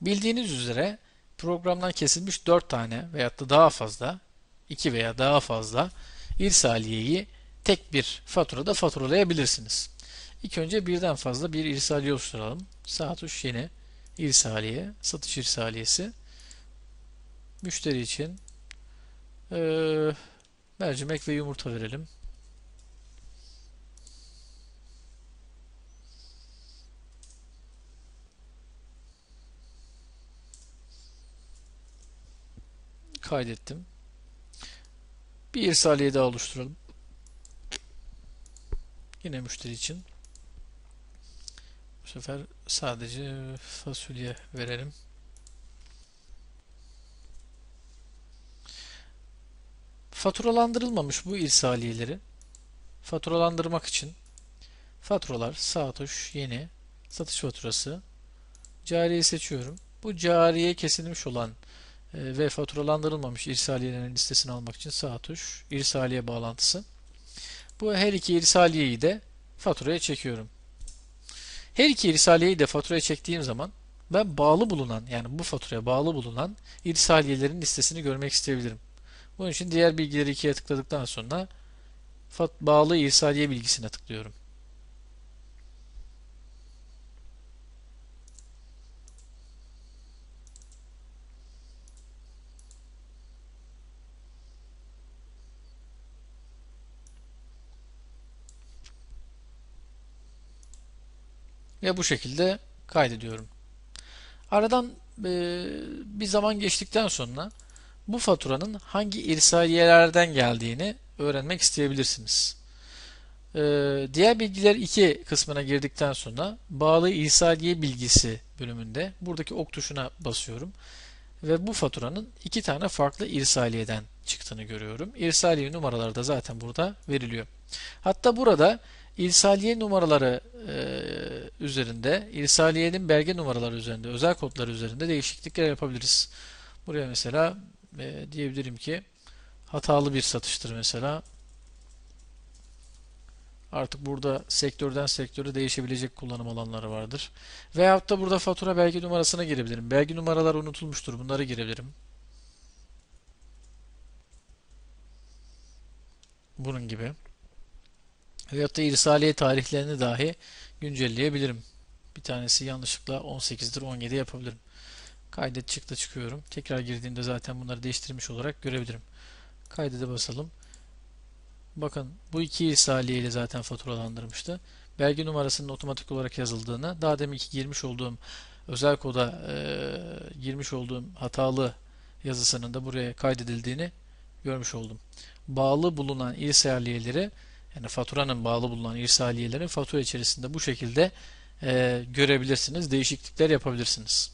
Bildiğiniz üzere programdan kesilmiş 4 tane veyahut da daha fazla 2 veya daha fazla irsaliyeyi tek bir faturada faturalayabilirsiniz. İlk önce birden fazla bir irsaliye oluşturalım. Sağ tuş yeni irsaliye, satış irsaliyesi. Müşteri için eee, mercimek ve yumurta verelim. Kaydettim. Bir irsaliye daha oluşturalım. Yine müşteri için. Bu sefer sadece fasulye verelim. Faturalandırılmamış bu irsaliyeleri faturalandırmak için faturalar sağ tuş yeni satış faturası cariyi seçiyorum. Bu cariye kesilmiş olan ve faturalandırılmamış irsaliyelerin listesini almak için sağ tuş irsaliye bağlantısı. Bu her iki irsaliyeyi de faturaya çekiyorum. Her iki irsaliyeyi de faturaya çektiğim zaman ben bağlı bulunan yani bu faturaya bağlı bulunan irsaliyelerin listesini görmek isteyebilirim. Bunun için diğer bilgileri ikiye tıkladıktan sonra bağlı irsaliye bilgisine tıklıyorum. Ve bu şekilde kaydediyorum. Aradan e, bir zaman geçtikten sonra bu faturanın hangi irsaliyelerden geldiğini öğrenmek isteyebilirsiniz. E, diğer bilgiler 2 kısmına girdikten sonra bağlı irsaliye bilgisi bölümünde buradaki ok tuşuna basıyorum. Ve bu faturanın iki tane farklı irsaliyeden çıktığını görüyorum. İrsaliye numaraları da zaten burada veriliyor. Hatta burada İrsaliye numaraları e, üzerinde, irsaliyenin belge numaraları üzerinde, özel kodları üzerinde değişiklikler yapabiliriz. Buraya mesela e, diyebilirim ki hatalı bir satıştır mesela. Artık burada sektörden sektöre değişebilecek kullanım alanları vardır. Veyahut da burada fatura belge numarasına girebilirim. Belge numaraları unutulmuştur. Bunları girebilirim. Bunun gibi. Veyahut da irsaliye tarihlerini dahi güncelleyebilirim. Bir tanesi yanlışlıkla 18'dir 17 yapabilirim. Kaydet çıktı çıkıyorum. Tekrar girdiğimde zaten bunları değiştirmiş olarak görebilirim. Kaydede basalım. Bakın bu iki irsaliye ile zaten faturalandırmıştı. Belge numarasının otomatik olarak yazıldığını, daha deminki girmiş olduğum özel koda e, girmiş olduğum hatalı yazısının da buraya kaydedildiğini görmüş oldum. Bağlı bulunan irsaliyeleri yani faturanın bağlı bulunan irsaliyelerin fatura içerisinde bu şekilde e, görebilirsiniz. Değişiklikler yapabilirsiniz.